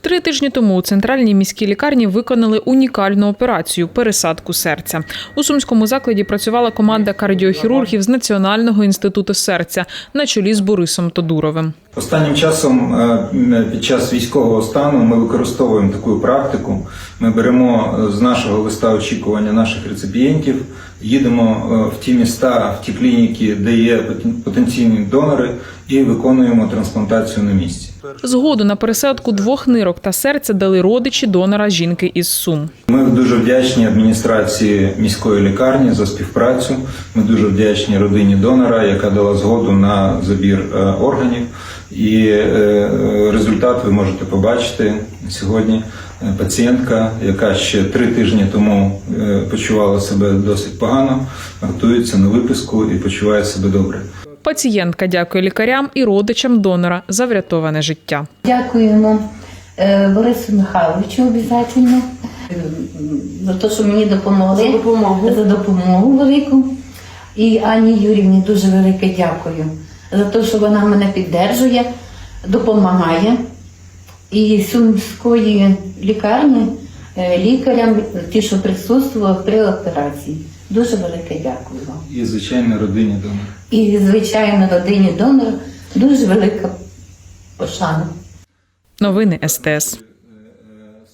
Три тижні тому у центральній міській лікарні виконали унікальну операцію пересадку серця. У сумському закладі працювала команда кардіохірургів з Національного інституту серця на чолі з Борисом Тодуровим. Останнім часом е, під час військового стану ми використовуємо таку практику. Ми беремо е, з нашого листа очікування наших реципієнтів, їдемо е, в ті міста, в ті клініки, де є потен- потенційні донори, і виконуємо трансплантацію на місці. Згоду на пересадку двох нирок та серця дали родичі донора жінки із Сум. Ми дуже вдячні адміністрації міської лікарні за співпрацю. Ми дуже вдячні родині донора, яка дала згоду на забір е, органів. І е, результат ви можете побачити сьогодні. Е, Пацієнтка, яка ще три тижні тому е, почувала себе досить погано, готується на виписку і почуває себе добре. Пацієнтка дякує лікарям і родичам донора за врятоване життя. Дякуємо Борису Михайловичу обов'язково за те, що мені допомогли. За допомогу. За допомогу велику. І Ані Юрівні дуже велике дякую за те, що вона мене піддержує, допомагає. І сумської лікарні е, лікарям, ті, що присутствували при операції. Дуже велике дякую вам. І звичайно родині донора. І, звичайно, родині донора дуже велика пошана. Новини СТС.